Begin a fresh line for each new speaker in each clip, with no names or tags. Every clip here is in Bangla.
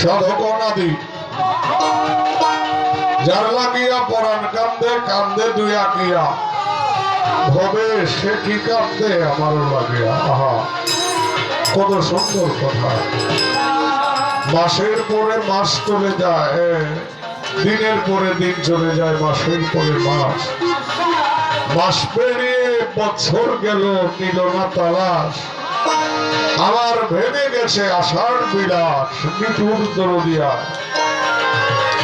সাধক যার লাগিয়া কান্দে কান্দে দুই আঁকিয়া। সে কি কান্দে লাগিয়া। আহা, কত সুন্দর কথা। মাসের পরে মাস চলে যায়, দিনের পরে দিন চলে যায়, মাসের পরে মাস। মাস পেরিয়ে বছর গেল নিল না তালাশ। আমার ভেঙে গেছে আষাঢ় বিলাস মিঠুর দরদিয়া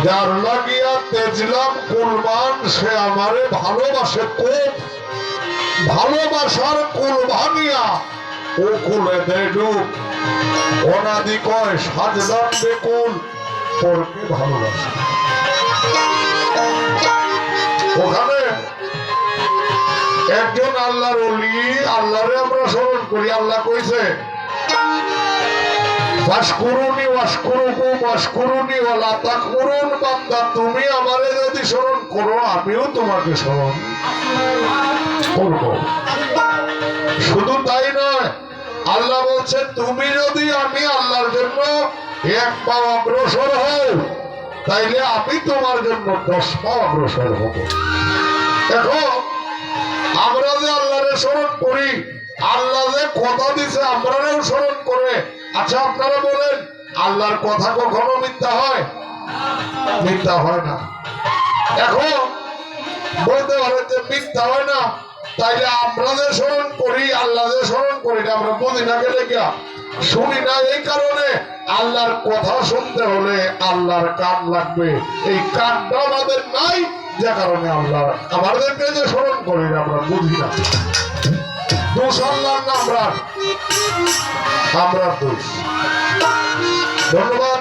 যার লাগিয়া তেজলাম কুলমান সে আমারে ভালোবাসে খুব। ভালোবাসার কুল ভাঙিয়া ও কুলে দেয় ডুব। অনাদি কয়, সাজলাম বেকুল পরকে ভালোবাসে? ওখানে একজন আল্লাহর অলি আল্লাহরে আমরা স্মরণ করি, আল্লাহ কইছে তুমি আমারে যদি স্মরণ করো, আমিও তোমাকে স্মরণ করব। শুধু তাই নয়, আল্লাহ বলছে তুমি যদি আমি আল্লাহর জন্য এক পা অগ্রসর হও, তাইলে আমি তোমার জন্য দশ পা অগ্রসর হব। দেখো, আমরা যে আল্লাহরে স্মরণ করি, আল্লাহ যে কথা দিছে, আমরাও স্মরণ করে আচ্ছা আপনারা বলেন, আল্লাহর কথা কখনো মিথ্যা হয়? মিথ্যা হয় না। এখন বলতে পারেন যে মিথ্যা হয় না, তাইলে আমরা স্মরণ করি আল্লাহ যে স্মরণ করি, এটা আমরা বুঝি না গেলে গিয়া শুনি না, এই কারণে আল্লাহর কথা শুনতে হলে আল্লাহর কান লাগবে। এই কানটা আমাদের নাই, যে কারণে আল্লাহ আমাদেরকে যে স্মরণ করি না আমরা বুঝি না দোষ আল্লাহর না আমরা। আমরা দোষ। ধন্যবাদ।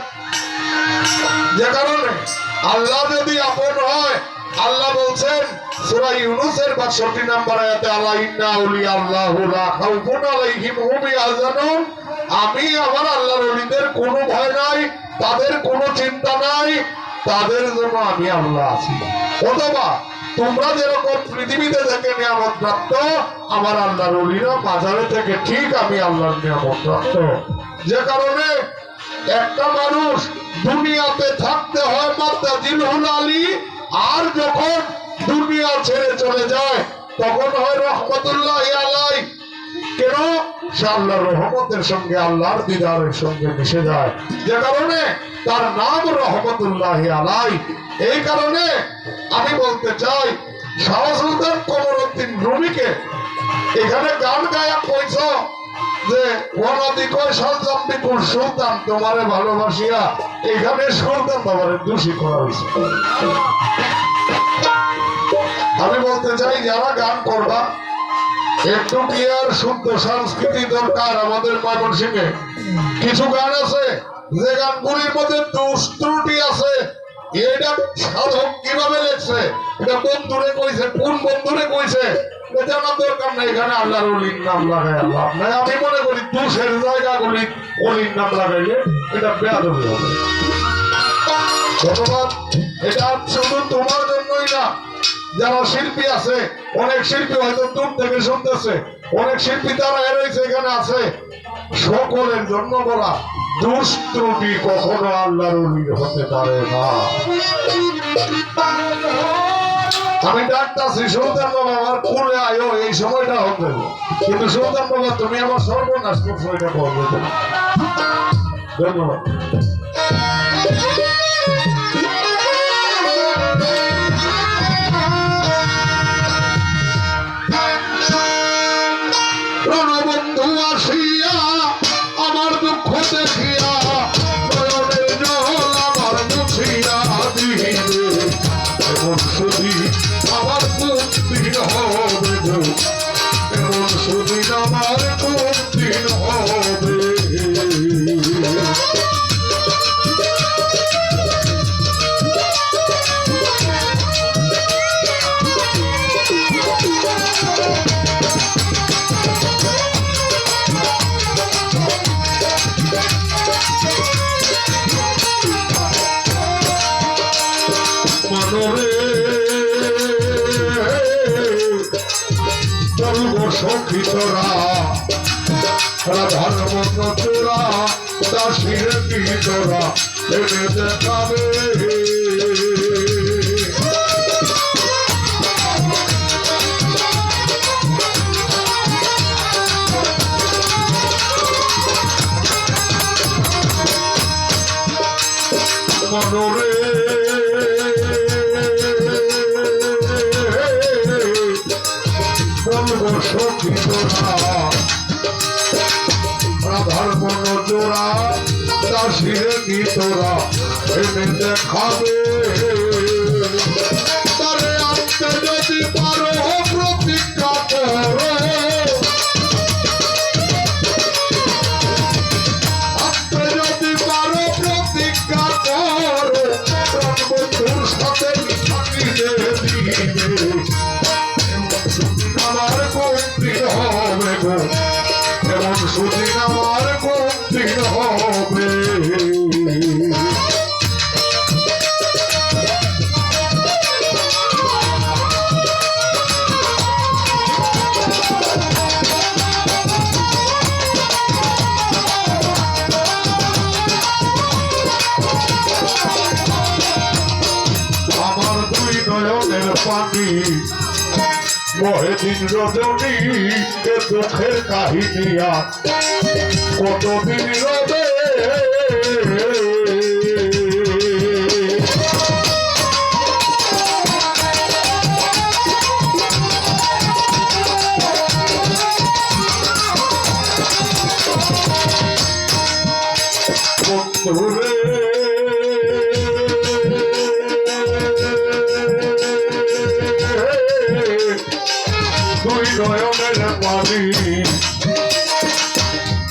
যে কারণে আল্লাহ যদি আপন হয়, আল্লাহ বলছেন, সূরা ইউনূসের 62 নম্বর আয়াতে, আলা ইন্না আউলিয়া আল্লাহু খাউফুন আলাইহিম হুম ইয়াহজানুন। আমি আমার আল্লাহর ওলিদের কোনো ভয় নাই, তাদের কোনো চিন্তা নাই, তাদের জন্য আমি আল্লাহ আছি। অথবা তোমরা যেরকম পৃথিবীতে থেকে নিয়ামত প্রাপ্ত, আমার আল্লাহর ওলিরা বাজারে থেকে ঠিক আমি আল্লাহর নিয়ামত প্রাপ্ত। যে কারণে একটা মানুষ দুনিয়াতে থাকতে হয় মাত্রা জিলহুল আলী, আর যখন দুনিয়া ছেড়ে চলে যায়, তখন হয় রহমতুল্লাহ আলাই কেন? সে আল্লাহর রহমতের সঙ্গে আল্লাহর দিদারের সঙ্গে মিশে যায়। যে কারণে তার নাম রহমতুল্লাহ আলাই। এই কারণে আমি বলতে চাই কমরুদ্দিন রুমিকে এখানে গান গায়া যে সুলতান, তোমারে ভালোবাসিয়া এখানে সুলতান দোষী করা হয়েছে। আমি বলতে চাই, যারা গান করবা একটু আর শুদ্ধ সংস্কৃতি দরকার আমাদের ময়মনসিংহে কিছু গান আছে, যে গানগুলির মধ্যে দোষ আছে। এটা সাধক কীভাবে লেখছে? এটা বন্ধুরে কইছে, কোন বন্ধুরে কইছে? নাম লাগাই আল্লাহ এটা শুধু তোমার জন্যই না যারা শিল্পী আছে, অনেক শিল্পী হয়তো দূর থেকে শুনতেছে, অনেক শিল্পী তারা এরইছে এখানে আছে। সকলের জন্য বলা দুষ্ত্রুটি কখনো আল্লাহর হতে পারে না। আমি ডাকতাছি, সুলতান বাবা, আমার কুলে আয়ো, এই সময়টা হবে। কিন্তু সুলতান বাবা, তুমি আমার সর্বনাশ করছ, এটা বলবে ধন্যবাদ। সখী তোরা রাধার মতো তোরা দাসির কি তোরা এনে দেখাবে। মনরে জোড়া দাসিরে কি তোরা। এমনি দেখাবে দিন রজনী এ দুঃখের কাহিনিয়া কতদিন রবে বন্ধুরে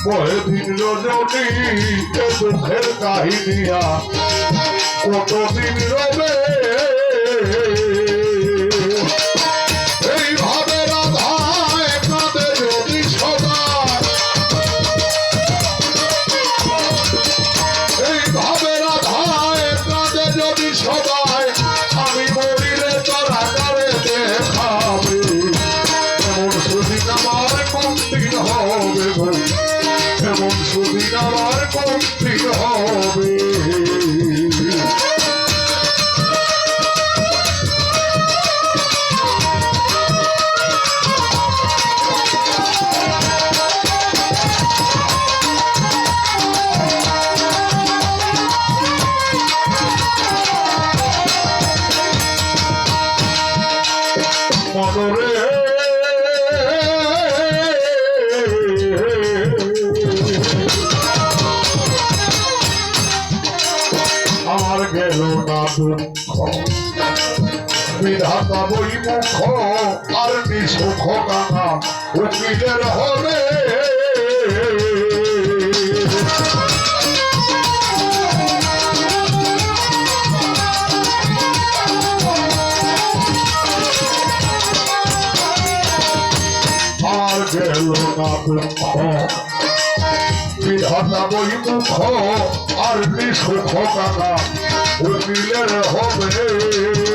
বহে দিন রজনী এ দুঃখের কাহিনিয়া কতদিন রবে বিধাতা বই মুখ আর নিসুখ গানা উকিলের হবে আর গেল না। বিধাতা বই মুখ আর নিসুখ উকিলের হবে